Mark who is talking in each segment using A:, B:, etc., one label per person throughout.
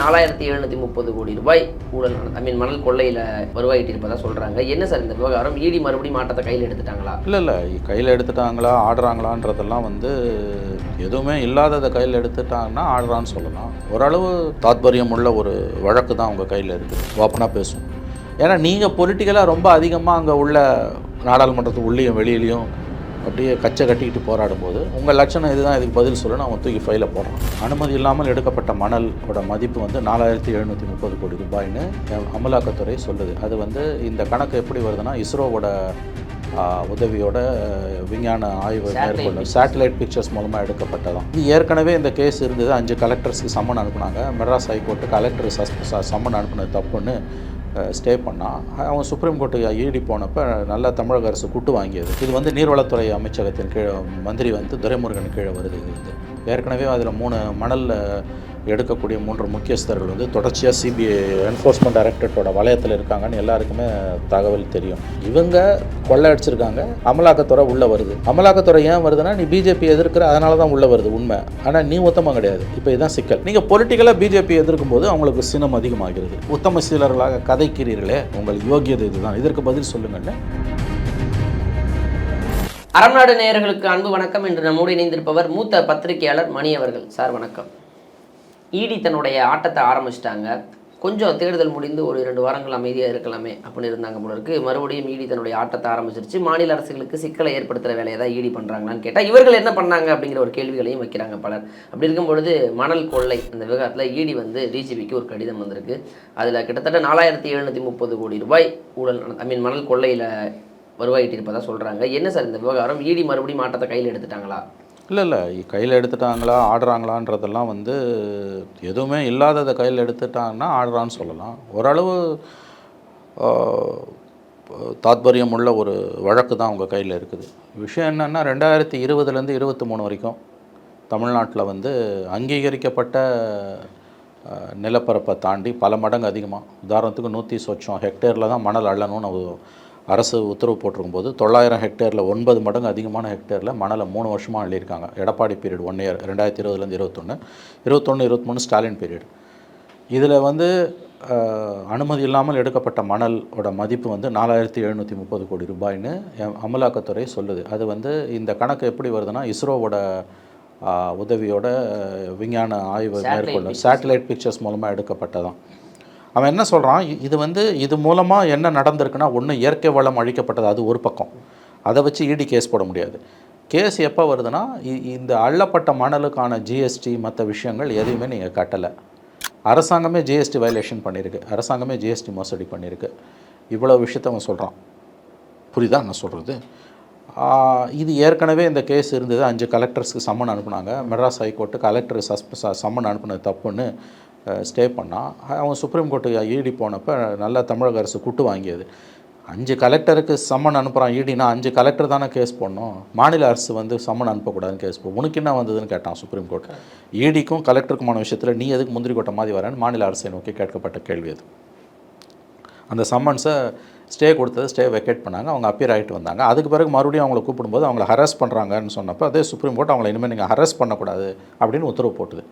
A: நாலாயிரத்தி எழுநூற்றி முப்பது கோடி ரூபாய் ஊழல் ஐ மீன் மணல் கொள்ளையில் வருவாயிட்டு இருப்பதா சொல்கிறாங்க என்ன சார் இந்த விவகாரம்? இடி மறுபடியும் மாற்றத்தை கையில் எடுத்துட்டாங்களா?
B: இல்லை இல்லை. கையில் எடுத்துட்டாங்களா ஆடுறாங்களான்றதெல்லாம் வந்து எதுவுமே இல்லாததை கையில் எடுத்துட்டாங்கன்னா ஆடுறான்னு சொல்லலாம். ஓரளவு தாத்பரியம் உள்ள ஒரு வழக்கு தான் அவங்க கையில் இருக்குது. ஓப்பனாக பேசும் ஏன்னா நீங்கள் பொலிட்டிக்கலாக ரொம்ப அதிகமாக அங்கே உள்ள நாடாளுமன்றத்து உள்ளேயும் வெளியிலையும் அப்படியே கச்சை கட்டிக்கிட்டு போராடும் போது உங்கள் லட்சணம் இதுதான் இதுக்கு பதில் சொல்லணும் அவன் தூக்கி ஃபைல போடுறான். அனுமதி இல்லாமல் எடுக்கப்பட்ட மணலோட மதிப்பு வந்து நாலாயிரத்தி எழுநூற்றி முப்பது கோடி ரூபாய்னு அமலாக்கத்துறை சொல்லுது. அது வந்து இந்த கணக்கு எப்படி வருதுன்னா இஸ்ரோவோட உதவியோட விஞ்ஞான ஆய்வு மேற்கொள்ள சேட்டலைட் பிக்சர்ஸ் மூலமாக எடுக்கப்பட்டதான் இது ஏற்கனவே இந்த கேஸ் இருந்தது. அஞ்சு கலெக்டர்ஸ்க்கு சம்மன் அனுப்புனாங்க. Madras high court collector summon அனுப்புனது தப்புன்னு ஸ்டே பண்ணான் அவன் சுப்ரீம் கோர்ட்டு ஈடி போனப்போ நல்லா தமிழக அரசு கூட்டு வாங்கியது. இது வந்து நீர்வளத்துறை அமைச்சகத்தின் கீழே மந்திரி வந்து துரைமுருகன் கீழே வருது இது வந்து. ஏற்கனவே அதில் மூணு மணலில் எடுக்கக்கூடிய மூன்று முக்கியஸ்தர்கள் வந்து தொடர்ச்சியாக சிபிஐ என்ஃபோர்ஸ்மெண்ட் டைரக்டரேட்டோட வளையத்தில் இருக்காங்கன்னு எல்லாருக்குமே தகவல் தெரியும். இவங்க கொள்ளை அடிச்சிருக்காங்க அமலாக்கத்துறை உள்ளே வருது. அமலாக்கத்துறை ஏன் வருதுன்னா நீ பிஜேபி எதிர்க்கிற அதனால தான் உள்ளே வருது உண்மை. ஆனால் நீ உத்தமம் கிடையாது. இப்போ இதுதான் சிக்கல். நீங்கள் பொலிட்டிக்கலாக பிஜேபி எதிர்க்கும் போது அவங்களுக்கு சினம் அதிகமாகிறது. உத்தம சீலர்களாக கதைக்கிறீர்களே உங்கள் யோகியதை இதுதான். இதற்கு பதில் சொல்லுங்கள்
A: அறம்நாடு நேயர்களுக்கு அன்பு வணக்கம். என்று நம்மோடு இணைந்திருப்பவர் மூத்த பத்திரிகையாளர் மணி அவர்கள். சார் வணக்கம். இடி தன்னுடைய ஆட்டத்தை ஆரம்பிச்சிட்டாங்க. கொஞ்சம் தேர்தல் முடிந்து ஒரு இரண்டு வாரங்கள் அமைதியாக இருக்கலாமே அப்படின்னு இருந்தாங்க போல இருக்கு. மறுபடியும் ஈடி தன்னுடைய ஆட்டத்தை ஆரம்பிச்சிருச்சு. மாநில அரசுகளுக்கு சிக்கலை ஏற்படுத்துகிற வேலையை தான் ஈடி பண்ணுறாங்களான்னு கேட்டால் இவர்கள் என்ன பண்ணாங்க அப்படிங்கிற ஒரு கேள்விகளையும் வைக்கிறாங்க பலர். அப்படி இருக்கும் பொழுது மணல் கொள்ளை அந்த விவகாரத்தில் ஈடி வந்து டிஜிபிக்கு ஒரு கடிதம் வந்திருக்கு. அதில் கிட்டத்தட்ட நாலாயிரத்தி எழுநூற்றி முப்பது கோடி ரூபாய் ஊழல் ஐ மீன் மணல் கொள்ளையில் வருவாயிட்டு இருப்பதாக சொல்கிறாங்க என்ன சார் இந்த விவகாரம்? ஈடி மறுபடியும் மாற்றத்தை கையில் எடுத்துட்டாங்களா?
B: இல்லை இல்லை கையில் எடுத்துட்டாங்களா ஆடுறாங்களான்றதெல்லாம் வந்து எதுவுமே இல்லாததை கையில் எடுத்துட்டாங்கன்னா ஆடுறான்னு சொல்லலாம். ஓரளவு தாத்பரியம் உள்ள ஒரு வழக்கு தான் அவங்க கையில் இருக்குது. விஷயம் என்னென்னா ரெண்டாயிரத்தி இருபதுலேருந்து இருபத்தி மூணு வரைக்கும் தமிழ்நாட்டில் வந்து அங்கீகரிக்கப்பட்ட நிலப்பரப்பை தாண்டி பல மடங்கு அதிகமாக உதாரணத்துக்கு நூற்றி சொச்சம் ஹெக்டேரில் தான் மணல் அள்ளணும்னு அரசு உத்தரவு போட்டிருக்கும் போது தொள்ளாயிரம் ஹெக்டேரில் ஒன்பது மடங்கு அதிகமான ஹெக்டேரில் மணலை மூணு வருஷமாக அள்ளியிருக்காங்க. எடப்பாடி பீரியட் ஒன் இயர் ரெண்டாயிரத்தி இருபதுலேருந்து இருபத்தொன்று இருபத்தொன்று இருபத்தி ஸ்டாலின் பீரியட் இதில் வந்து அனுமதி இல்லாமல் எடுக்கப்பட்ட மணலோட மதிப்பு வந்து நாலாயிரத்தி எழுநூற்றி முப்பது கோடி ரூபாய்னு அமலாக்கத்துறை சொல்லுது. அது வந்து இந்த கணக்கு எப்படி வருதுன்னா இஸ்ரோவோட உதவியோட விஞ்ஞான ஆய்வு மேற்கொள்ள சேட்டலைட் பிக்சர்ஸ் மூலமாக எடுக்கப்பட்டதான். அவன் என்ன சொல்கிறான் இது வந்து இது மூலமாக என்ன நடந்திருக்குன்னா ஒன்று இயற்கை வளம் அழிக்கப்பட்டது அது ஒரு பக்கம். அதை வச்சு இடி கேஸ் போட முடியாது. கேஸ் எப்போ வருதுன்னா இ- இந்த அள்ளப்பட்ட மணலுக்கான ஜிஎஸ்டி மற்ற விஷயங்கள் எதையுமே நீங்கள் கட்டலை. அரசாங்கமே ஜிஎஸ்டி வயலேஷன் பண்ணியிருக்கு. அரசாங்கமே ஜிஎஸ்டி மோசடி பண்ணியிருக்கு. இவ்வளோ விஷயத்த அவன் சொல்கிறான் புரியுதா நான் சொல்கிறது இது ஏற்கனவே இந்த கேஸ் இருந்தது. அஞ்சு கலெக்டர்ஸ்க்கு சம்மன் அனுப்புனாங்க. மெட்ராஸ் ஹைகோர்ட்டு கலெக்டர் சஸ் சம்மன் அனுப்புனது தப்புன்னு ஸ்டே பண்ணான். அவன் சுப்ரீம் கோர்ட்டு ஈடி போனப்போ நல்லா தமிழக அரசு கூட்டு வாங்கியது. அஞ்சு கலெக்டருக்கு சம்மன் அனுப்புகிறான் ஈடினா e அஞ்சு கலெக்டர் தானே கேஸ் போடணும். மாநில அரசு வந்து சம்மன் அனுப்பக்கூடாதுன்னு கேஸ் போ உனக்கு என்ன வந்ததுன்னு கேட்டான் சுப்ரீம் கோர்ட் ஈடிக்கும் e கலெக்டருக்குமான விஷயத்தில் நீ எதுக்கு முந்திரி கோட்டை மாதிரி வரேன்னு மாநில அரசை நோக்கி கேட்கப்பட்ட கேள்வி அது. அந்த சம்மன்ஸை ஸ்டே கொடுத்தது ஸ்டே வெக்கேட் பண்ணாங்க. அவங்க அப்பியர் ஆகிட்டு வந்தாங்க. அதுக்கு பிறகு மறுபடியும் அவங்கள கூப்பிடும்போது அவங்கள ஹரஸ் பண்ணுறாங்கன்னு சொன்னப்போ அதே சுப்ரீம் கோர்ட் அவங்கள இனிமேல் நீங்கள் ஹரஸ் பண்ணக்கூடாது அப்படின்னு உத்தரவு போட்டுது.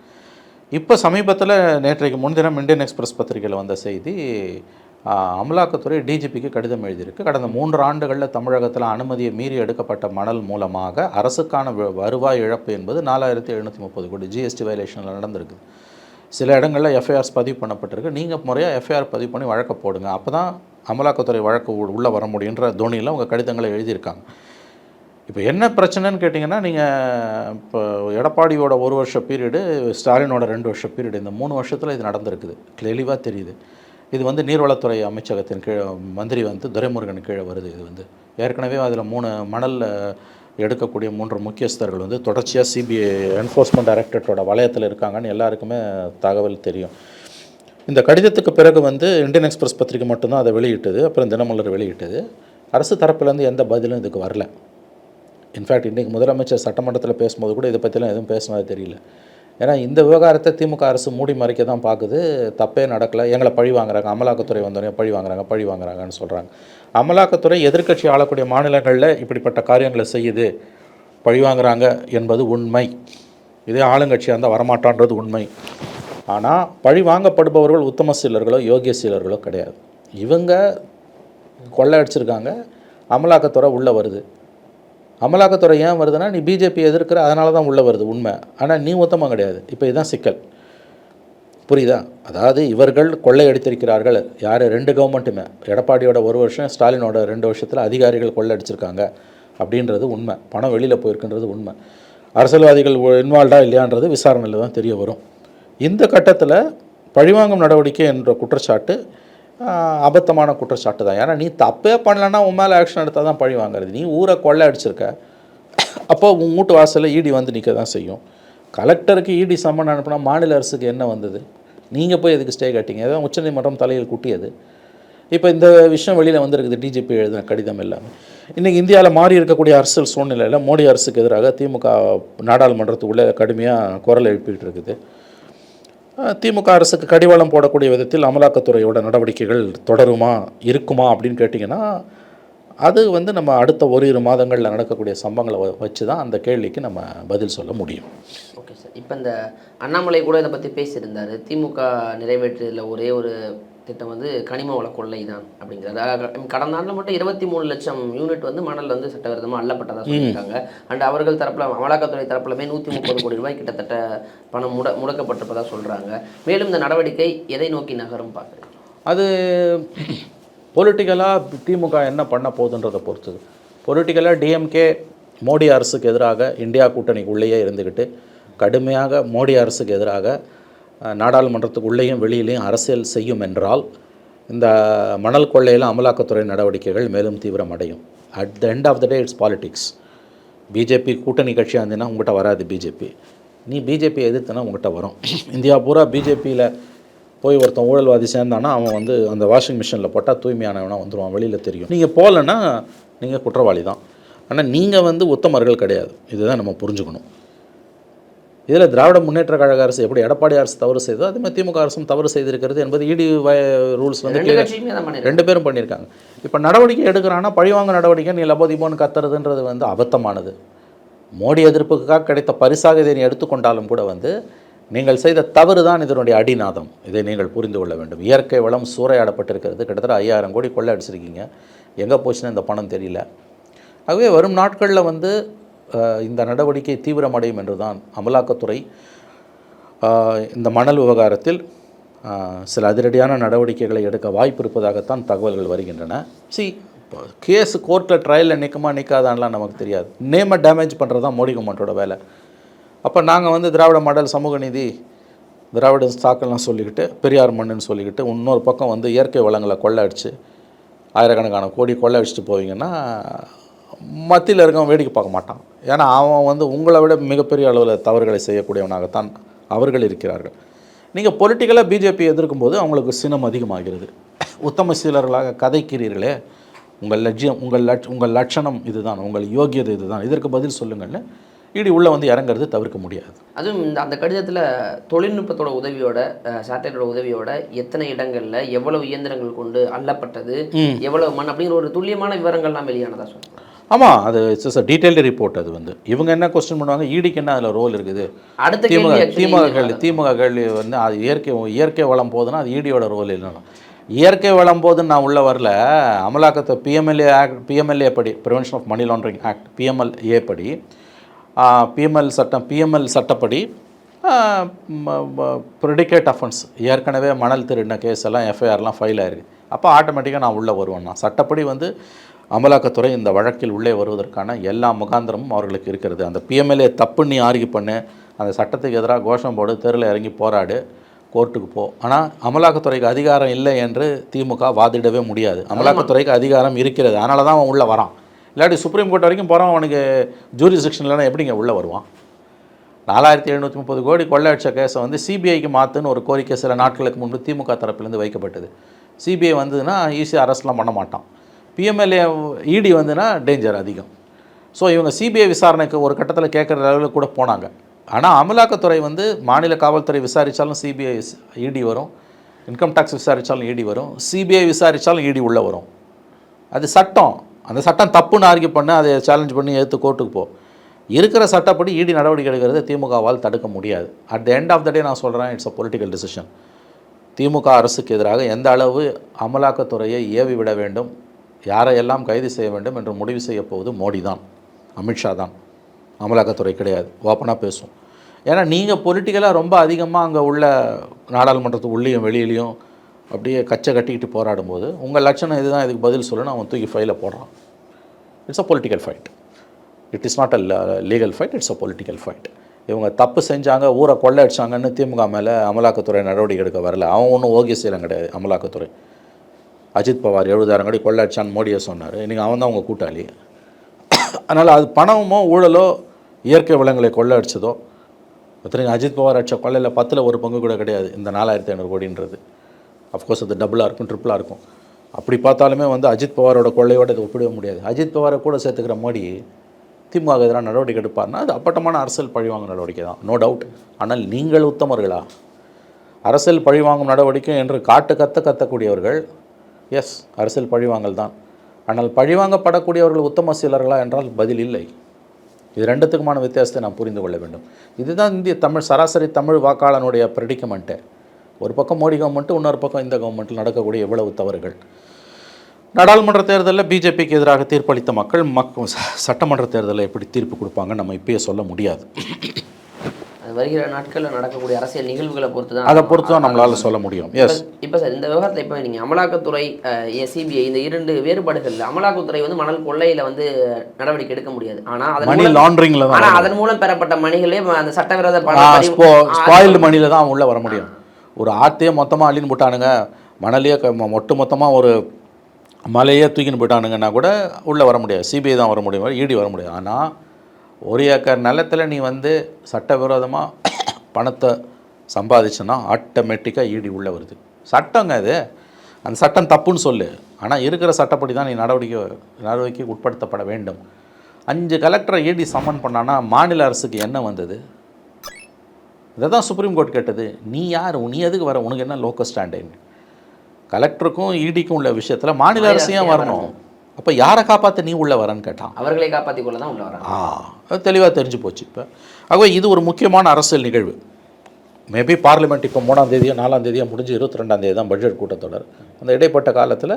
B: இப்போ சமீபத்தில் நேற்றைக்கு முன்தினம் இந்தியன் எக்ஸ்பிரஸ் பத்திரிகையில் வந்த செய்தி அமலாக்கத்துறை டிஜிபிக்கு கடிதம் எழுதியிருக்கு. கடந்த மூன்று ஆண்டுகளில் தமிழகத்தில் அனுமதியை மீறி எடுக்கப்பட்ட மணல் மூலமாக அரசுக்கான வ- வருவாய் இழப்பு என்பது நாலாயிரத்தி எழுநூற்றி முப்பது கோடி ஜிஎஸ்டி வயலேஷனில் நடந்திருக்கு. சில இடங்களில் எஃப்ஐஆர்ஸ் பதிவு பண்ணப்பட்டிருக்கு. நீங்கள் முறையாக எஃப்ஐஆர் பதிவு பண்ணி வழக்க போடுங்க. அப்போ தான் அமலாக்கத்துறை வழக்கு உள்ளே வர முடியுன்ற தோனியில் உங்கள் கடிதங்களை எழுதியிருக்காங்க. இப்போ என்ன பிரச்சனைன்னு கேட்டிங்கன்னா நீங்கள் இப்போ எடப்பாடியோட ஒரு வருஷ பீரியடு ஸ்டாலினோட ரெண்டு வருஷ பீரியடு இந்த மூணு வருஷத்தில் இது நடந்திருக்குது. தெளிவாக தெரியுது. இது வந்து நீர்வளத்துறை அமைச்சகத்தின் கீழே மந்திரி வந்து துரைமுருகன் கீழே வருது இது வந்து. ஏற்கனவே அதில் மூணு மணலில் எடுக்கக்கூடிய மூன்று முக்கியஸ்தர்கள் வந்து தொடர்ச்சியாக சிபிஐ என்ஃபோர்ஸ்மெண்ட் டைரக்டரேட்டோட வளையத்தில் இருக்காங்கன்னு எல்லாருக்குமே தகவல் தெரியும். இந்த கடிதத்துக்கு பிறகு வந்து இந்தியன் எக்ஸ்பிரஸ் பத்திரிகை மட்டும்தான் அதை வெளியிட்டது அப்புறம் தினமலர் வெளியிட்டது. அரசு தரப்புலேருந்து எந்த பதிலும் இதுக்கு வரல. இன்ஃபேக்ட் இன்றைக்கி முதலமைச்சர் சட்டமன்றத்தில் பேசும்போது கூட இதை பற்றிலாம் எதுவும் பேசினது தெரியல. ஏன்னா இந்த விவகாரத்தை திமுக அரசு மூடி மறைக்க தான் பார்க்குது தப்பே நடக்கலை. எங்களை பழி வாங்குறாங்க. அமலாக்கத்துறை வந்தோடனே பழி வாங்குறாங்க பழி வாங்குறாங்கன்னு சொல்கிறாங்க அமலாக்கத்துறை எதிர்க்கட்சி ஆளக்கூடிய மாநிலங்களில் இப்படிப்பட்ட காரியங்களை செய்யுது. பழி வாங்குறாங்க என்பது உண்மை. இதே ஆளுங்கட்சியாக இருந்தால் வரமாட்டான்றது உண்மை. ஆனால் பழி வாங்கப்படுபவர்கள் உத்தம சீலர்களோ யோகிய சீலர்களோ கிடையாது. இவங்க கொள்ளை அடிச்சிருக்காங்க அமலாக்கத்துறை உள்ளே வருது. அமலாக்கத்துறை ஏன் வருதுன்னா நீ பிஜேபி எதிர்க்கிற அதனால தான் உள்ளே வருது உண்மை. ஆனால் நீ ஒத்தமாக கிடையாது. இப்போ இதுதான் சிக்கல். புரியுதா? அதாவது இவர்கள் கொள்ளையடித்திருக்கிறார்கள் யார்? ரெண்டு கவர்மெண்ட்டுமே எடப்பாடியோட ஒரு வருஷம் ஸ்டாலினோட ரெண்டு வருஷத்தில் அதிகாரிகள் கொள்ளையடிச்சிருக்காங்க அப்படின்றது உண்மை. பணம் வெளியில் போயிருக்குன்றது உண்மை. அரசியல்வாதிகள் இன்வால்வ்டா இல்லையான்றது விசாரணையில் தான் தெரிய வரும். இந்த கட்டத்தில் பழிவாங்கும் நடவடிக்கை என்ற குற்றச்சாட்டு அபத்தமான குற்றச்சாட்டு தான் ஏன்னா நீ தப்பே பண்ணலன்னா உன் மேலே ஆக்ஷன் எடுத்தால் தான் பழி வாங்குறது. நீ ஊரை கொள்ளை அடிச்சிருக்க. அப்போ உன் வீட்டு வாசலில் இடி வந்து நிற்க தான் செய்யும். கலெக்டருக்கு இடி சம்மன் அனுப்புனா மாநில அரசுக்கு என்ன வந்தது? நீங்கள் போய் எதுக்கு ஸ்டே கட்டிங்க? ஏதோ உச்சநீதிமன்றம் தலையில் குட்டியது. இப்போ இந்த விஷயம் வெளியில் வந்திருக்குது. டிஜிபி எழுதின கடிதம் எல்லாமே. இன்றைக்கி இந்தியாவில் மாறி இருக்கக்கூடிய அரசியல் சூழ்நிலையில் மோடி அரசுக்கு எதிராக திமுக நாடாளுமன்றத்துக்குள்ளே கடுமையாக குரல் எழுப்பிக்கிட்டு இருக்குது. திமுக அரசுக்கு கடிவாளம் போடக்கூடிய விதத்தில் அமலாக்கத்துறையோட நடவடிக்கைகள் தொடருமா இருக்குமா அப்படின்னு கேட்டிங்கன்னா அது வந்து நம்ம அடுத்த ஓரிரு மாதங்களில் நடக்கக்கூடிய சம்பவங்களை வ- வச்சு தான் அந்த கேள்விக்கு நம்ம பதில் சொல்ல முடியும்.
A: Okay sir. இப்போ இந்த அண்ணாமலை கூட இதை பற்றி பேசியிருந்தார். திமுக நிறைவேற்றியதில் ஒரே ஒரு திட்டம் வந்து கனிம வள கொள்ளை தான் அப்படிங்கிறது. கடந்த ஆண்டில் மட்டும் இருபத்தி மூணு லட்சம் யூனிட் வந்து மணல் வந்து சட்டவிரோதமாக அள்ளப்பட்டதாக சொல்லியிருக்காங்க. அண்ட் அவர்கள் தரப்பில் அமலாக்கத்துறை தரப்புலமே நூற்றி முப்பது கோடி ரூபாய் கிட்டத்தட்ட பணம் முட முடக்கப்பட்டிருப்பதாக சொல்கிறாங்க மேலும் இந்த நடவடிக்கை எதை நோக்கி நகரும் பார்க்குறீங்க?
B: அது பொலிட்டிக்கலாக திமுக என்ன பண்ண போகுதுன்றதை பொறுத்தது. பொலிட்டிக்கலாக டிஎம்கே மோடி அரசுக்கு எதிராக இந்தியா கூட்டணிக்குள்ளேயே இருந்துக்கிட்டு கடுமையாக மோடி அரசுக்கு எதிராக நாடாளுமன்றத்துக்கு உள்ளேயும் வெளியிலையும் அரசியல் செய்யும் என்றால் இந்த மணல் கொள்ளையில் அமலாக்கத்துறை நடவடிக்கைகள் மேலும் தீவிரமடையும் at the end of the day it's politics BJP கூட்டணி கட்சியாக இருந்ததுன்னா உங்கள்கிட்ட வராது பிஜேபி நீ பிஜேபி எதிர்த்தனா உங்கள்கிட்ட வரும். இந்தியா பூரா பிஜேபியில் போய் ஒருத்தன் ஊழல்வாதி சேர்ந்தானா அவன் வந்து அந்த வாஷிங் மிஷினில் போட்டால் தூய்மையானவனா வந்துடுவான் வெளியில் தெரியும். நீங்கள் போகலன்னா நீங்கள் குற்றவாளி தான். ஆனால் நீங்கள் வந்து உத்தமர்கள் கிடையாது. இதுதான் நம்ம புரிஞ்சுக்கணும். இதில் திராவிட முன்னேற்ற கழக அரசு எப்படி எடப்பாடி அரசு தவறு செய்தோ அதே மாதிரி திமுக அரசும் தவறு செய்திருக்கிறது என்பது இடி ரூல்ஸ் வந்து
A: ரெண்டு
B: பேரும் பண்ணியிருக்காங்க. இப்போ நடவடிக்கை எடுக்கிறான்னா பழிவாங்க நடவடிக்கை நீ லபோதிபோன்னு கத்துறதுன்றது வந்து அபத்தமானது. மோடி எதிர்ப்புக்காக கிடைத்த பரிசாக இதை நீ எடுத்துக்கொண்டாலும் கூட வந்து நீங்கள் செய்த தவறு தான் இதனுடைய அடிநாதம். இதை நீங்கள் புரிந்து கொள்ள வேண்டும். இயற்கை வளம் சூறையாடப்பட்டிருக்கிறது. கிட்டத்தட்ட ஐயாயிரம் கோடி கொள்ளை அடிச்சிருக்கீங்க. எங்கே போச்சுன்னு இந்த பணம் தெரியல. ஆகவே வரும் நாட்களில் வந்து இந்த நடவடிக்கை தீவிரமடையும் என்று தான் அமலாக்கத்துறை இந்த மணல் விவகாரத்தில் சில அதிரடியான நடவடிக்கைகளை எடுக்க வாய்ப்பு இருப்பதாகத்தான் தகவல்கள் வருகின்றன. சி கேஸ் கோர்ட்டில் ட்ரையலில் நிற்குமா நிற்காதான்லாம் நமக்கு தெரியாது. நேமை டேமேஜ் பண்ணுறது தான் மோடி கவர்மெண்ட்டோட வேலை. அப்போ நாங்கள் வந்து திராவிட மாடல் சமூக நீதி திராவிட ஸ்டாக்கெல்லாம் சொல்லிக்கிட்டு பெரியார் மண்ணுன்னு சொல்லிக்கிட்டு இன்னொரு பக்கம் வந்து இயற்கை வளங்களை கொள்ளை அடிச்சு ஆயிரக்கணக்கான கோடி கொள்ளை அடிச்சுட்டு போவீங்கன்னா மத்தியில் இருக்கவன் வேடிக்கை பார்க்க மாட்டான். ஏன்னா அவன் வந்து உங்களை விட மிகப்பெரிய அளவில் தவறுகளை செய்யக்கூடியவனாகத்தான் அவர்கள் இருக்கிறார்கள். நீங்கள் பொலிட்டிக்கலாக பிஜேபி எதிர்க்கும் போது அவங்களுக்கு சினம் அதிகமாகிறது. உத்தம சீலர்களாக கதைக்கிறீர்களே. உங்கள் லட்சியம் உங்கள் லட்ச உங்கள் லட்சணம் இதுதான் உங்கள் யோகியதை இதுதான். இதற்கு பதில் சொல்லுங்கள்னு இடி உள்ளே வந்து இறங்குறது தவிர்க்க முடியாது.
A: அதுவும் இந்த அந்த கடிதத்தில் தொழில்நுட்பத்தோட உதவியோட சேட்டலைட்டோட உதவியோட எத்தனை இடங்கள்ல எவ்வளவு இயந்திரங்கள் கொண்டு அள்ளப்பட்டது எவ்வளவு மண் அப்படிங்கிற ஒரு துல்லியமான விவரங்கள்லாம் வெளியானதா சொல்லுவாங்க
B: ஆமாம் அது இட்ஸ் அ டீட்டெயில்டு ரிப்போர்ட் அது வந்து. இவங்க என்ன கொஸ்டின் பண்ணுவாங்க? ஈடிக்கு என்ன அதில் ரோல் இருக்குது?
A: அடுத்த
B: திமுக திமுக. கேள்வி திமுக கேள்வி வந்து அது இயற்கை இயற்கை வளம் போதுன்னா அது ஈடியோட ரோல் இல்லைன்னா. இயற்கை வளம் போதுன்னு நான் உள்ளே வரல. அமலாக்கத்தை பிஎம்எல்ஏ ஆக்ட் பிஎம்எல்ஏ படி prevention of money laundering act PMLA படி பிஎம்எல் சட்டம் பிஎம்எல் சட்டப்படி ப்ரிடிகேட் அஃபென்ஸ் ஏற்கனவே மணல் திருடின கேஸ் எல்லாம் எஃப்ஐஆர்லாம் ஃபைல் ஆயிருக்கு. அப்போ ஆட்டோமேட்டிக்காக நான் உள்ளே வருவேன் நான். சட்டப்படி வந்து அமலாக்கத்துறை இந்த வழக்கில் உள்ளே வருவதற்கான எல்லா முகாந்திரமும் அவர்களுக்கு இருக்கிறது. அந்த பிஎம்எல்ஏ தப்பு நீ ஆர்கியூ பண்ணு. அந்த சட்டத்துக்கு எதிராக கோஷம் போடு தெருவில் இறங்கி போராடு கோர்ட்டுக்கு போ. ஆனால் அமலாக்கத்துறைக்கு அதிகாரம் இல்லை என்று திமுக வாதிடவே முடியாது. அமலாக்கத்துறைக்கு அதிகாரம் இருக்கிறது. அதனால தான் அவன் உள்ளே வரான். இல்லாட்டி சுப்ரீம் கோர்ட் வரைக்கும் போகிறான் அவனுக்கு ஜூரி செக்ஷன்லாம் எப்படிங்க உள்ளே வருவான்? நாலாயிரத்தி எழுநூற்றி முப்பது கோடி கொள்ளையடிச்ச கேஸை வந்து சிபிஐக்கு மாற்றுன்னு ஒரு கோரிக்கை சில நாட்களுக்கு முன்பு திமுக தரப்பிலிருந்து வைக்கப்பட்டது. சிபிஐ வந்ததுன்னா ஈஸியாக அரெஸ்ட்லாம் பண்ண மாட்டான். பிஎம்எல்ஏ இடி வந்துன்னா டேஞ்சர் அதிகம். ஸோ இவங்க சிபிஐ விசாரணைக்கு ஒரு கட்டத்தில் கேட்குற லெவலில் கூட போனாங்க. ஆனால் அமலாக்கத்துறை வந்து மாநில காவல்துறை விசாரித்தாலும் சிபிஐ இடி வரும். இன்கம் டேக்ஸ் விசாரித்தாலும் இடி வரும். சிபிஐ விசாரித்தாலும் இடி உள்ளே வரும். அது சட்டம். அந்த சட்டம் தப்புன்னு ஆர்கியூ பண்ண அதை சேலஞ்ச் பண்ணி எடுத்து கோர்ட்டுக்கு போ. இருக்கிற சட்டப்படி இடி நடவடிக்கை எடுக்கிறது திமுகவால் தடுக்க முடியாது. At the end of the day நான் சொல்கிறேன் it's a political decision DMK அரசுக்கு எதிராக எந்த அளவு அமலாக்கத்துறையை ஏவி விட வேண்டும்? யாரையெல்லாம் கைது செய்ய வேண்டும் என்று முடிவு செய்ய போவது மோடி தான் அமித்ஷா தான். அமலாக்கத்துறை கிடையாது. ஓப்பனாக பேசும் ஏன்னா நீங்கள் பொலிட்டிக்கலாக ரொம்ப அதிகமாக அங்கே உள்ள நாடாளுமன்றத்து உள்ளேயும் வெளியிலையும் அப்படியே கச்சை கட்டிக்கிட்டு போராடும்போது உங்கள் லட்சணம் இதுதான் இதுக்கு பதில் சொல்லணும் அவன் தூக்கி ஃபைலை போடுறான். It's a political fight it is not a legal fight it's a political fight இவங்க தப்பு செஞ்சாங்க ஊரை கொள்ளை அடிச்சாங்கன்னு திமுக மேலே அமலாக்கத்துறை நடவடிக்கை எடுக்க வரல. அவன் ஒன்றும் ஓகே செய்யலாம் கிடையாது அமலாக்கத்துறை. அஜித் பவார் எழுபதாயிரம் கோடி கொள்ளாச்சான் மோடியை சொன்னார். இன்றைக்கி அவன் தான் அவங்க கூட்டாளி. அதனால் அது பணமோ ஊழலோ இயற்கை வளங்களை கொள்ளடிச்சதோ இத்தனைக்கு அஜித் பவார் அடித்த கொள்ளையில் பத்தில் ஒரு பங்கு கூட கிடையாது. இந்த நாலாயிரத்தி ஐநூறு கோடின்றது. அஃப்கோர்ஸ் அது டபுளாக இருக்கும் ட்ரிப்பிளாக இருக்கும். அப்படி பார்த்தாலுமே வந்து அஜித் பவாரோட கொள்ளையோடு இது ஒப்பிடவே முடியாது. அஜித் பவாரை கூட சேர்த்துக்கிற மோடி திமுக எதிராக நடவடிக்கை எடுப்பார்னா அது அப்பட்டமான அரசியல் பழிவாங்கும் நடவடிக்கை தான். நோ டவுட் ஆனால் நீங்கள் உத்தமர்களா? அரசியல் பழிவாங்கும் நடவடிக்கை என்று காட்டு கத்த கத்தக்கூடியவர்கள் எஸ் அரசியல் பழிவாங்கல் தான். ஆனால் பழிவாங்கப்படக்கூடியவர்கள் உத்தம சீலர்களா என்றால் பதில் இல்லை. இது ரெண்டுத்துக்குமான வித்தியாசத்தை நாம் புரிந்து கொள்ள வேண்டும். இதுதான் இந்திய தமிழ் சராசரி தமிழ் வாக்காளனுடைய ப்ரெடிக்கமெண்ட்டு ஒரு பக்கம் மோடி கவர்மெண்ட்டு இன்னொரு பக்கம் இந்த கவர்மெண்ட்டில் நடக்கக்கூடிய எவ்வளவு தவறுகள். நாடாளுமன்ற தேர்தலில் பிஜேபிக்கு எதிராக தீர்ப்பளித்த மக்கள் மக் சட்டமன்ற தேர்தலில் எப்படி தீர்ப்பு கொடுப்பாங்க நம்ம இப்பயே சொல்ல முடியாது.
A: வருகிற நாட்களில் நடக்கக்கூடிய அரசியல் நிகழ்வுகளை பொறுத்து தான்
B: அதை பொறுத்து தான் நம்மளால் சொல்ல முடியும். எஸ்
A: இப்போ சார் இந்த விவகாரத்தில் இப்போ நீங்கள் அமலாக்கத்துறை சிபிஐ இந்த இரண்டு வேறுபாடுகள் அமலாக்கத்துறை வந்து மணல் கொள்ளையில வந்து நடவடிக்கை எடுக்க முடியாது. ஆனால் அதன்
B: மணி லாண்ட்ரிங்கில் தான்
A: ஆனா அதன் மூலம் பெறப்பட்ட மணிகளே அந்த சட்டவிரோத
B: ஸ்பாயில்டு மணியில் தான் உள்ளே வர முடியும். ஒரு ஆத்தையே மொத்தமாக அள்ளின்னு போட்டானுங்க மணலையே க- மொ- ஒட்டு மொத்தமாக ஒரு மலையே தூக்கின்னு போயிட்டானுங்கன்னா கூட உள்ளே வர முடியாது. சிபிஐ தான் வர முடியும் இடி வர முடியாது. ஆனால் ஒரு ஏக்கர் நிலத்தில் நீ வந்து சட்டவிரோதமாக பணத்தை சம்பாதிச்சுன்னா ஆட்டோமேட்டிக்காக ஈடி உள்ளே வருது. சட்டங்க அது. அந்த சட்டம் தப்புன்னு சொல்லு. ஆனால் இருக்கிற சட்டப்படி தான் நீ நடவடிக்கை நடவடிக்கை உட்படுத்தப்பட வேண்டும். அஞ்சு கலெக்டரை ஈடி சம்மன் பண்ணானா மாநில அரசுக்கு என்ன வந்தது? இதை தான் சுப்ரீம் கோர்ட் கேட்டது. நீ யார்? நீ எதுக்கு வர? உனக்கு என்ன லோக்கல் ஸ்டாண்டிங் கலெக்டருக்கும் ஈடிக்கும் உள்ள விஷயத்தில் மாநில அரசையும் வரணும்? அப்போ யாரை காப்பாற்ற நீ உள்ளே வரேன்னு கேட்டான்.
A: அவர்களை காப்பாற்றிக் கொள்ள தான் உள்ள வராங்க.
B: ஆ அது தெளிவாக தெரிஞ்சு போச்சு இப்போ. ஆகவே இது ஒரு முக்கியமான அரசியல் நிகழ்வு. மேபி பார்லிமெண்ட் இப்போ மூணாம் தேதியோ நாலாம் தேதியோ முடிஞ்சு இருபத்தி ரெண்டாம் தேதி தான் பட்ஜெட் கூட்டத்தொடர். அந்த இடைப்பட்ட காலத்தில்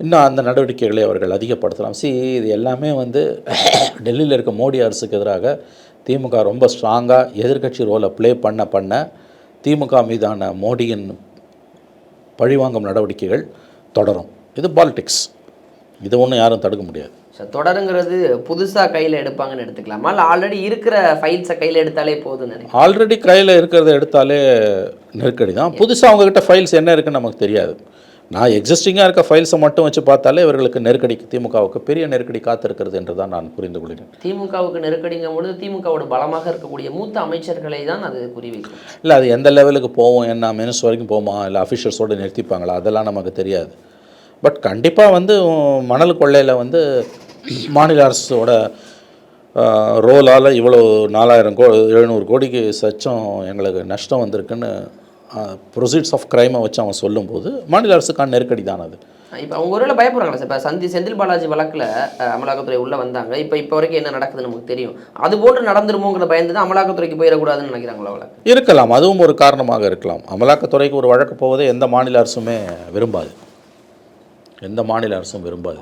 B: இன்னும் அந்த நடவடிக்கைகளை அவர்கள் அதிகப்படுத்தலாம். சி இது எல்லாமே வந்து டெல்லியில் இருக்க மோடி அரசுக்கு எதிராக திமுக ரொம்ப ஸ்ட்ராங்காக எதிர்க்கட்சி ரோலை ப்ளே பண்ண பண்ண திமுக மீதான மோடியின் பழிவாங்கும் நடவடிக்கைகள் தொடரும். இது பாலிடிக்ஸ் இது ஒன்றும் யாரும் தடுக்க முடியாது.
A: சார் தொடருங்கிறது புதுசா கையில எடுப்பாங்கன்னு எடுத்துக்கலாமா? இல்லை ஆல்ரெடி இருக்கிற ஃபைல்ஸை கையில எடுத்தாலே நினைக்கிறேன்
B: ஆல்ரெடி கையில் இருக்கிறத எடுத்தாலே நெருக்கடி தான். புதுசாக அவங்கக்கிட்ட ஃபைல்ஸ் என்ன இருக்குன்னு நமக்கு தெரியாது. நான் எக்ஸிஸ்டிங்காக இருக்க ஃபைல்ஸை மட்டும் வச்சு பார்த்தாலே இவர்களுக்கு நெருக்கடி திமுகவுக்கு பெரிய நெருக்கடி காத்திருக்கிறது என்று தான் நான் புரிந்து கொள்கிறேன்.
A: திமுகவுக்கு நெருக்கடிங்கும் பொழுது திமுகவோட பலமாக இருக்கக்கூடிய மூத்த அமைச்சர்களை தான் அது குறிவைக்கும்.
B: இல்லை அது எந்த லெவலுக்கு போவோம் என்ன மினிஸ்டர் வரைக்கும் போமா இல்லை அஃபிஷியல்ஸோடு நிறுத்திப்பாங்களா? அதெல்லாம் நமக்கு தெரியாது. பட் கண்டிப்பாக வந்து மணல் கொள்ளையில் வந்து மாநில அரசோட ரோலால் இவ்வளோ நாலாயிரம் கோ எழுநூறு கோடிக்கு சச்சம் எங்களுக்கு நஷ்டம் வந்திருக்குன்னு ப்ரொசீட்ஸ் ஆஃப் க்ரைமை வச்சு அவன் சொல்லும்போது மாநில அரசுக்கான நெருக்கடி தான் அது.
A: இப்போ அவங்க ஒருவேளை பயப்படுறாங்களா சார்? இப்போ சந்தி செந்தில் பாலாஜி வழக்கில் அமலாக்கத்துறை உள்ள வந்தாங்க. இப்போ இப்போ வரைக்கும் என்ன நடக்குதுன்னு நமக்கு தெரியும். அது போன்று நடந்துருமோங்கிற பயந்து தான் அமலாக்கத்துறைக்கு போயிடக்கூடாதுன்னு நினைக்கிறாங்களா வழக்கு
B: இருக்கலாம். அதுவும் ஒரு காரணமாக இருக்கலாம். அமலாக்கத்துறைக்கு ஒரு வழக்கு போவதை எந்த மாநில அரசுமே விரும்பாது. எந்த மாநில அரசும் விரும்பாது.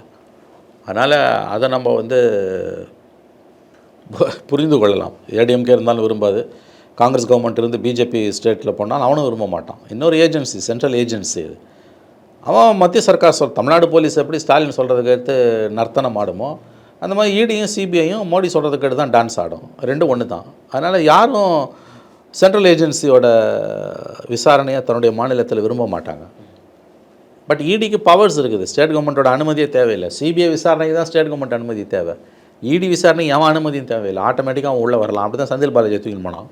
B: அதனால் அதை நம்ம வந்து பு- புரிந்து கொள்ளலாம். ஏடிஎம்கே இருந்தாலும் விரும்பாது. காங்கிரஸ் கவர்மெண்ட் இருந்து பிஜேபி ஸ்டேட்டில் போனால் அவனும் விரும்ப மாட்டான். இன்னொரு ஏஜென்சி சென்ட்ரல் ஏஜென்சி இது. அவன் மத்திய சர்க்கார் சொல் தமிழ்நாடு போலீஸ் எப்படி ஸ்டாலின் சொல்கிறதுக்கு எடுத்து நர்த்தனம் ஆடுமோ அந்த மாதிரி இடியும் சிபிஐயும் மோடி சொல்கிறதுக்கு எடுத்து தான் டான்ஸ் ஆடும். ரெண்டும் ஒன்று தான். அதனால் யாரும் சென்ட்ரல் ஏஜென்சியோட விசாரணையை தன்னுடைய மாநிலத்தில் விரும்ப மாட்டாங்க. பட் இடிக்கு பவர்ஸ் இருக்குது. ஸ்டேட் கவர்மெண்ட்டோட அனுமதியே தேவையில்லை. சிபிஐ விசாரணைக்கு தான் ஸ்டேட் கவர்மெண்ட் அனுமதி தேவை. இடி விசாரணை எவன் அனுமதியும் தேவையில்லை. ஆட்டோமேட்டிக்காக அவன் உள்ளே வரலாம். அப்படி தான் செந்தில் பாலாஜி தூக்கின்னு போனான்.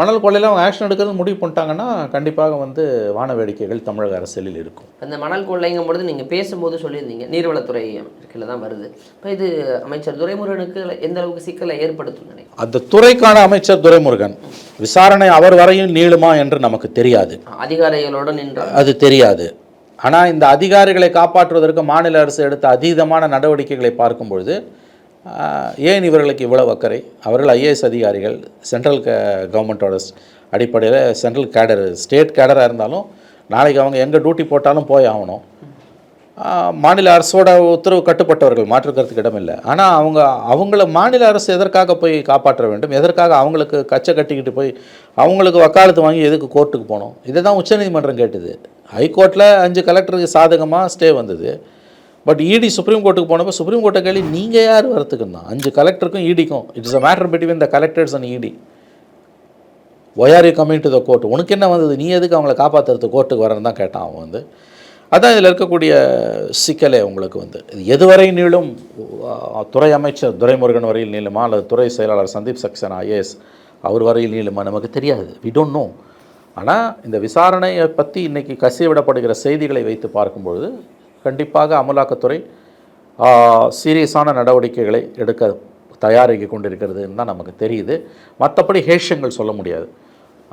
B: மணல் கொள்ளையில் அவங்க ஆக்ஷன் எடுக்கிறது முடிவு பண்ணிட்டாங்கன்னா கண்டிப்பாக வந்து வான வேடிக்கைகள் தமிழக அரசியலில் இருக்கும்.
A: இந்த மணல் கொள்ளைங்கும் பொழுது நீங்கள் பேசும்போது சொல்லியிருந்தீங்க. நீர்வளத்துறை கீழே தான் வருது. இப்போ இது அமைச்சர் துரைமுருகனுக்கு எந்த அளவுக்கு சிக்கலை ஏற்படுத்தும் நினைக்கிறேன்
B: அந்த துறைக்கான அமைச்சர் துரைமுருகன் விசாரணை அவர் வரையும் நீளுமா என்று நமக்கு தெரியாது.
A: அதிகாரிகளோடு நின்று
B: அது தெரியாது. ஆனால் இந்த அதிகாரிகளை காப்பாற்றுவதற்கு மாநில அரசு எடுத்த அதீதமான நடவடிக்கைகளை பார்க்கும்பொழுது ஏன் இவர்களுக்கு இவ்வளவு அக்கறை? அவர்கள் ஐஏஎஸ் அதிகாரிகள் சென்ட்ரல் க கவர்மெண்ட்டோட அடிப்படையில் சென்ட்ரல் கேடர் ஸ்டேட் கேடராக இருந்தாலும் நாளைக்கு அவங்க எங்கே டியூட்டி போட்டாலும் போய் ஆகணும். மாநில அரசோட உத்தரவு கட்டுப்பட்டவர்கள் மாற்றுக்கிறதுக்கு இடமில்லை ஆனால் அவங்க அவங்கள மாநில அரசு எதற்காக போய் காப்பாற்ற வேண்டும்? எதற்காக அவங்களுக்கு கச்சை கட்டிக்கிட்டு போய் அவங்களுக்கு வக்காலத்து வாங்கி எதுக்கு கோர்ட்டுக்கு போகணும்? இதை தான் உச்சநீதிமன்றம் கேட்டுது. ஹைகோர்ட்டில் அஞ்சு கலெக்டருக்கு சாதகமாக ஸ்டே வந்தது. பட் இடி சுப்ரீம் கோர்ட்டுக்கு போனப்போ சுப்ரீம் கோர்ட்டை கேள்வி நீங்கள் யார் வரத்துக்குன்னா? அஞ்சு கலெக்டருக்கும் இடிக்கும் it's a matter between the collectors and ED why are you coming to. The court உனக்கு என்ன வந்தது? நீ எதுக்கு அவங்கள காப்பாற்றுறது கோர்ட்டுக்கு வரேன்னு தான் கேட்டான் அவன் வந்து. அதான் இதில் இருக்கக்கூடிய சிக்கலே உங்களுக்கு வந்து. இது எதுவரை நீளும் துறை அமைச்சர் துரைமுருகன் வரையில் நீளுமா? அல்லது துறை செயலாளர் சந்தீப் சக்சனா ஐஏஎஸ் அவர் வரையில் நீளுமா? நமக்கு தெரியாது. வி டோன்ட் நோ ஆனால் இந்த விசாரணையை பற்றி இன்றைக்கி கசிய விடப்படுகிற செய்திகளை வைத்து பார்க்கும்பொழுது கண்டிப்பாக அமலாக்கத்துறை சீரியஸான நடவடிக்கைகளை எடுக்க தயாரிக்க கொண்டிருக்கிறதுன்னு தான் நமக்கு தெரியுது. மற்றபடி ஹேஷங்கள் சொல்ல முடியாது.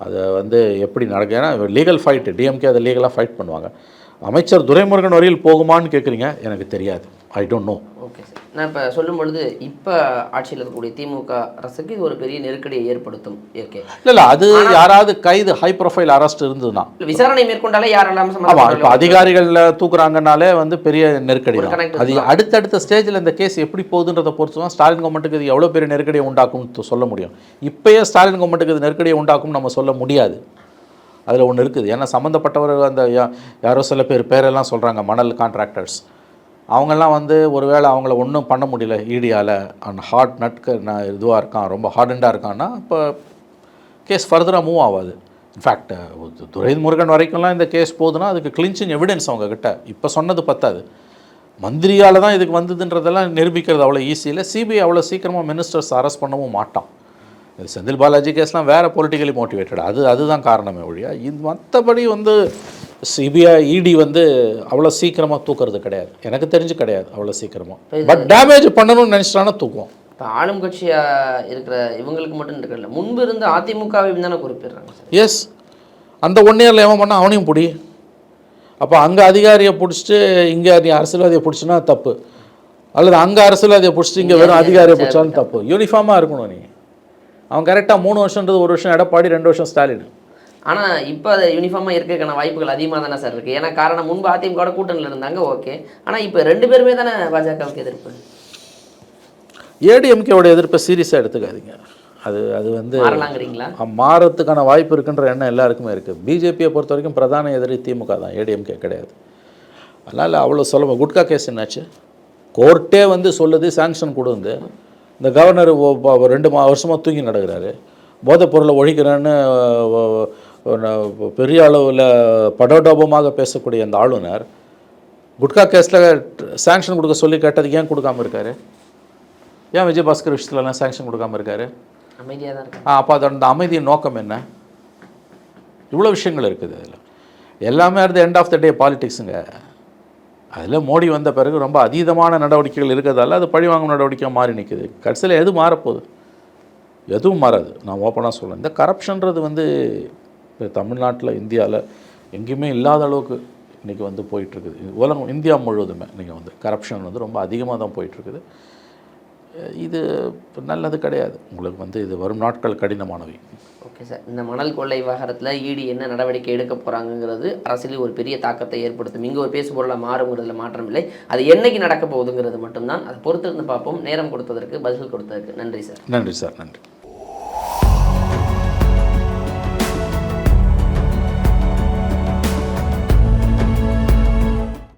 B: அதை வந்து எப்படி நடக்கு ஏன்னா லீகல் ஃபைட்டு டிஎம்கே அதை லீகலாக ஃபைட் பண்ணுவாங்க. அமைச்சர் துரைமுருகன் வரையில் போகுமான்னு கேட்குறீங்க எனக்கு தெரியாது. I don't know
A: okay. Sir நான் இப்போ சொல்லும் பொழுது இப்போ ஆட்சியில் இருக்கக்கூடிய திமுக அரசுக்கு இது ஒரு பெரிய நெருக்கடியை ஏற்படுத்தும். இயற்கை
B: இல்லை இல்லை அது யாராவது கைது ஹை ப்ரொஃபைல் அரெஸ்ட் இருந்ததுன்னா.
A: விசாரணை மேற்கொண்டாலே யாரெல்லாம்
B: ஆமாம் இப்போ அதிகாரிகளில் தூக்குறாங்கனாலே வந்து பெரிய நெருக்கடி அது அடுத்தடுத்த ஸ்டேஜில் இந்த கேஸ் எப்படி போகுதுன்றதை பொறுத்து தான் ஸ்டாலின் கவர்மெண்ட்டுக்கு இது எவ்வளோ பெரிய நெருக்கடியை உண்டாக்கும்னு சொல்ல முடியும். இப்போயே ஸ்டாலின் கவர்மெண்ட்டுக்கு இது நெருக்கடியை உண்டாக்கும் நம்ம சொல்ல முடியாது. அதில் ஒன்று இருக்குது. ஏன்னா சம்மந்தப்பட்டவர் அந்த யாரோ சில பேர் பேரெல்லாம் சொல்கிறாங்க மணல் கான்ட்ராக்டர்ஸ் அவங்கெல்லாம் வந்து ஒருவேளை அவங்கள ஒன்றும் பண்ண முடியல ஈடியால். அண்ட் ஹார்ட் நட்க நான் இதுவாக இருக்கான் ரொம்ப ஹார்டண்டாக இருக்கான்னா இப்போ கேஸ் ஃபர்தராக மூவ் ஆகாது இன்ஃபேக்ட் துரைமுருகன் வரைக்கும்லாம் இந்த கேஸ் போகுதுன்னா அதுக்கு கிளின்ச்சிங் எவிடன்ஸ் அவங்கக்கிட்ட இப்போ சொன்னது பத்தாது. மந்திரியால் தான் இதுக்கு வந்ததுன்றதெல்லாம் நிரூபிக்கிறது அவ்வளோ ஈஸியில் சிபிஐ அவ்வளோ சீக்கிரமாக மினிஸ்டர்ஸ் அரெஸ்ட் பண்ணவும் மாட்டான். செந்தில் பாலாஜி கேஸ்லாம் வேறு பொலிட்டிக்கலி மோட்டிவேட்டட் அது அதுதான் காரணமே ஒழிய இது மற்றபடி வந்து சிபிஐ இடி வந்து அவ்வளோ சீக்கிரமாக தூக்குறது கிடையாது. எனக்கு தெரிஞ்சு கிடையாது அவ்வளோ சீக்கிரமாக பட் டேமேஜ் பண்ணணும்னு நினச்சிட்டானா தூக்குவோம்
A: இப்போ ஆளும் கட்சியாக இருக்கிற இவங்களுக்கு மட்டும் இருக்கிறல முன்பு இருந்த அதிமுகவை தானே குறிப்பிடுறாங்க
B: எஸ் அந்த ஒன் இயரில் எவன் பண்ணால் அவனையும் பிடி. அப்போ அங்கே அதிகாரியை பிடிச்சிட்டு இங்கே நீ அரசியல்வாதியை பிடிச்சினா தப்பு. அல்லது அங்கே அரசியல்வாதியை பிடிச்சிட்டு இங்கே வெறும் அதிகாரியை பிடிச்சாலும் தப்பு. யூனிஃபார்மாக இருக்கணும் நீ. அவன் கரெக்டாக மூணு வருஷன்றது ஒரு வருஷம் எடப்பாடி ரெண்டு வருஷம் ஸ்டாலின்.
A: ஆனால் இப்போ அது யூனிஃபார்மாக இருக்கிறதுக்கான வாய்ப்புகள் அதிகமாக தானே சார் இருக்குது ஏன்னா காரணம் முன்பு அதிமுக கூட்டணியில் இருந்தாங்க ஓகே. ஆனால் இப்போ ரெண்டு பேருமே தானே பாஜகவுக்கு எதிர்ப்பு?
B: ஏடிஎம்கேவோட எதிர்ப்பை சீரியஸாக எடுத்துக்காதீங்க. அது அது வந்து மாறத்துக்கான வாய்ப்பு இருக்குன்ற எண்ணம் எல்லாருக்குமே இருக்குது பிஜேபியை பொறுத்த வரைக்கும் பிரதான எதிரி திமுக தான். ஏடிஎம்கே கிடையாது. அதனால் அவ்வளோ சொல்ல குட்கா கேஸ் என்னாச்சு? கோர்ட்டே வந்து சொல்லுது சாங்ஷன் கொடுந்து இந்த கவர்னர் ரெண்டு மா வருஷமாக தூங்கி நடக்கிறாரு. போதைப் பொருளை ஒழிக்கிறேன்னு பெரிய அளவில் படோடோபமாக பேசக்கூடிய அந்த ஆளுநர் குட்கா கேஸில் சாங்ஷன் கொடுக்க சொல்லி கேட்டதுக்கு ஏன் கொடுக்காம இருக்காரு? ஏன் விஜயபாஸ்கர் விஷயத்துலலாம் சாங்ஷன் கொடுக்காம இருக்காரு?
A: அமைதியாக தான் இருக்கு
B: அப்போ அதோட அந்த அமைதியின் நோக்கம் என்ன? இவ்வளோ விஷயங்கள் இருக்குது அதில். எல்லாமே at end of the day பாலிடிக்ஸுங்க அதில் மோடி வந்த பிறகு ரொம்ப அதீதமான நடவடிக்கைகள் இருக்கிறதால அது பழிவாங்கும் நடவடிக்கையாக மாறி நிற்குது கடைசியில் எது மாறப்போகுது? எதுவும் மாறாது. நான் ஓப்பனாக சொல்கிறேன் இந்த கரப்ஷன்றது வந்து இப்போ தமிழ்நாட்டில் இந்தியாவில் எங்கேயுமே இல்லாத அளவுக்கு இன்றைக்கி வந்து போயிட்டுருக்குது உலகம் இந்தியா முழுவதுமே இன்றைக்கி வந்து கரப்ஷன் வந்து ரொம்ப அதிகமாக தான் போயிட்டுருக்குது இது நல்லது கிடையாது. உங்களுக்கு வந்து இது வரும் நாட்கள் கடினமானவை.
A: Okay sir. இந்த மணல் கொள்ளை விவகாரத்தில் ஈடி என்ன நடவடிக்கை எடுக்க போகிறாங்கங்கிறது அரசியலில் ஒரு பெரிய தாக்கத்தை ஏற்படுத்தும். இங்கே ஒரு பேசு பொருளாக மாறுங்கிறதுல மாற்றம் இல்லை. அது என்னைக்கு நடக்க போகுதுங்கிறது மட்டும்தான். அதை பொறுத்திருந்து பார்ப்போம். நேரம் கொடுத்ததற்கு பதில் கொடுத்ததற்கு நன்றி சார்.
B: நன்றி சார். நன்றி.